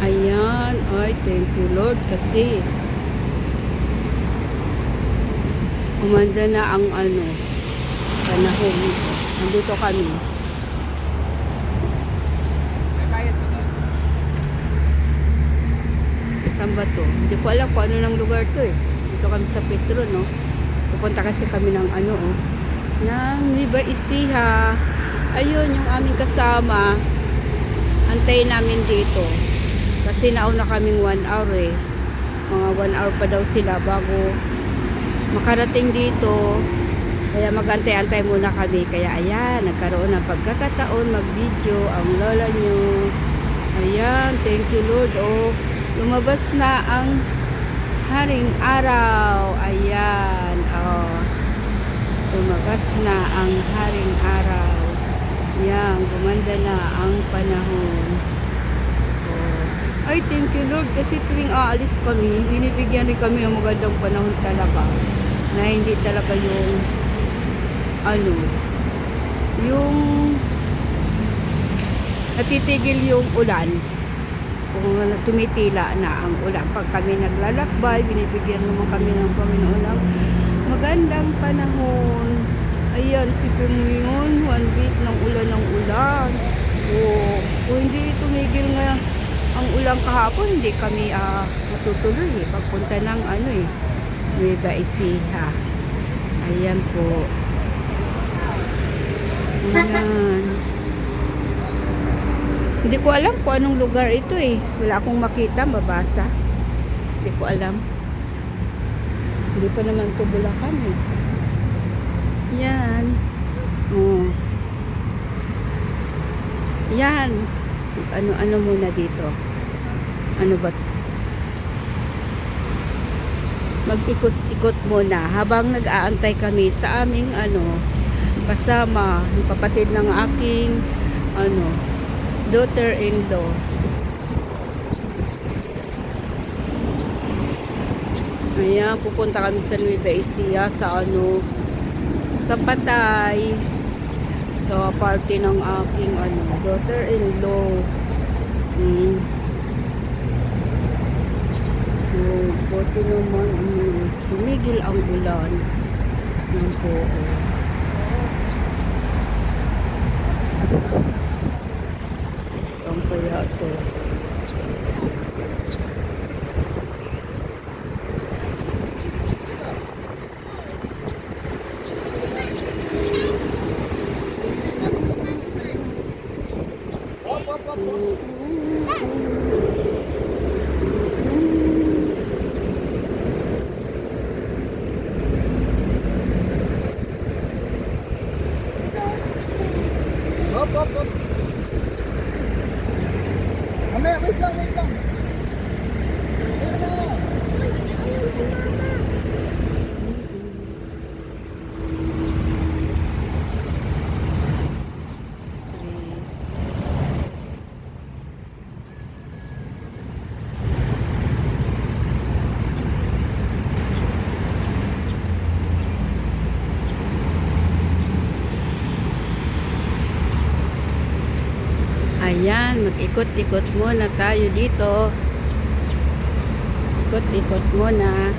Ayan. Ay, thank you Lord kasi umanda na ang ano panahon. Nandito kami. Saan ba to? Hindi ko alam kung ano ng lugar to eh. Dito kami sa Petro, no? Pupunta kasi kami ng ano, oh. Ng Liba Isiha. Ayun, yung aming kasama. Antayin namin dito. Kasi nauna kaming one hour eh. Mga one hour pa daw sila bago makarating dito. Kaya magantay-antay muna kami. Kaya ayan, nagkaroon ng pagkakataon mag-video ang lola nyo. Ayan, thank you Lord. Oh, lumabas na ang haring araw. Ayan, oh. Lumabas na ang haring araw. Yan, gumanda na ang panahon. Ay, thank you Lord. Kasi tuwing aalis kami, binibigyan rin kami ng magandang panahon talaga. Na hindi talaga yung ano, yung natitigil yung ulan. Kung tumitila na ang ulan. Pag kami naglalakbay, binibigyan naman kami ng Panginoon ng magandang panahon. Ayan, sipin mo one week ng ulan ng ulan. O, kung hindi tumigil nga ang ulan kahapon, hindi kami ah, matutuloy eh. Pagpunta ng ano eh, Nueva Ecija. Ayan po. Ayan. Hindi ko alam kung anong lugar ito eh. Wala akong makita, mabasa. Hindi ko alam. Hindi pa naman ito Bulacan eh. Yan. Oh. Yan. Ano-ano muna dito. Ano ba? Mag-ikot-ikot muna habang nag-aantay kami sa aming ano kasama yung kapatid ng aking ano daughter-in-law. Ayan, pupunta kami sa Nueva Ecija sa ano sa Patay sa party ng aking ano daughter-in-law. Hmm. So, buti naman ano, tumigil ang ulan ng po. Ang kaya to. Ayan, mag-ikot-ikot muna tayo dito. Ikot-ikot muna.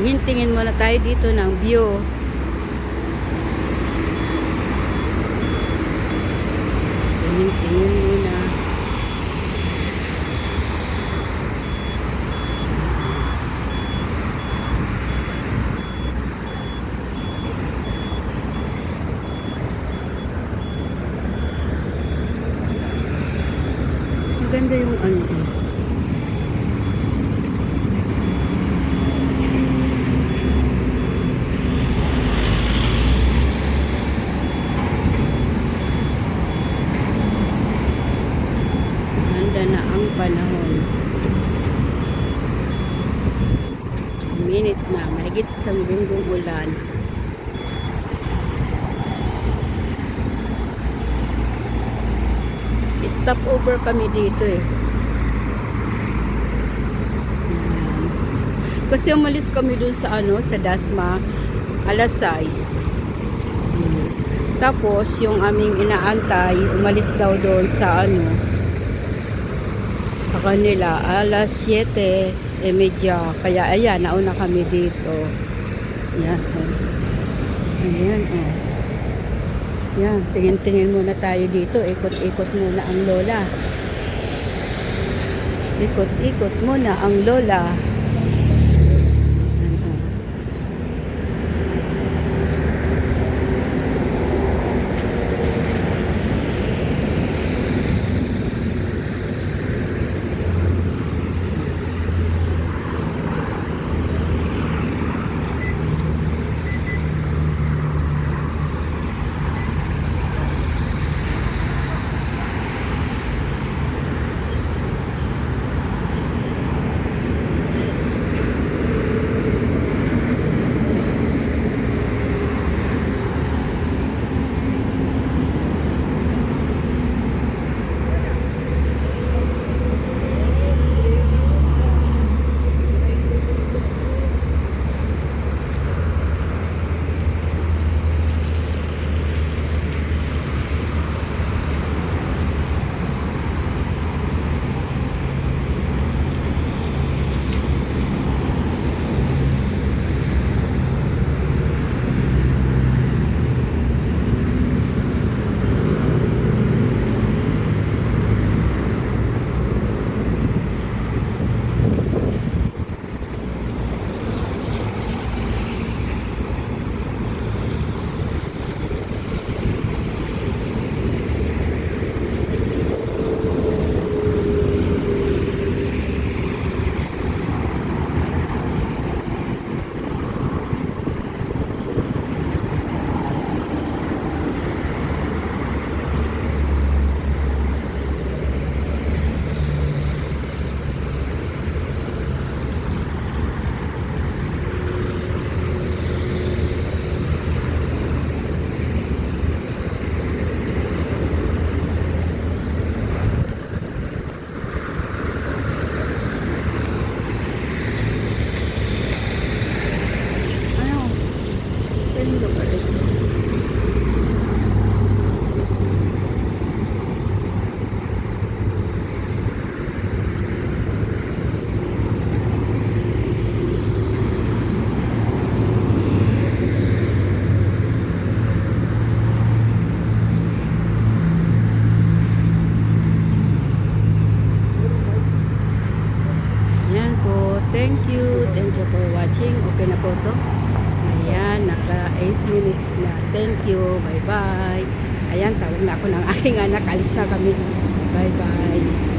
Hintingin muna tayo dito ng view. Hintingin muna. Maganda yung ano eh. Handa na ang panahon. Minute na, mahigit sa linggong ulan. Stop over kami dito eh. Ayan. Kasi umalis kami dun sa ano, sa Dasma, alas 6. Hmm. Tapos, yung aming inaantay, umalis daw doon sa ano, sa kanila, alas 7, e medya. Kaya, ayan, nauna kami dito. Ayan, oh. Ayan, oh. Yan, tingin-tingin muna tayo dito. Ikot-ikot muna ang lola. Ikot-ikot muna ang lola. Thank you. Thank you for watching. Okay na po to. Ayan, naka 8 minutes na. Thank you. Bye-bye. Ayan, tawag na ako ng aking anak. Alis na kami. Bye-bye.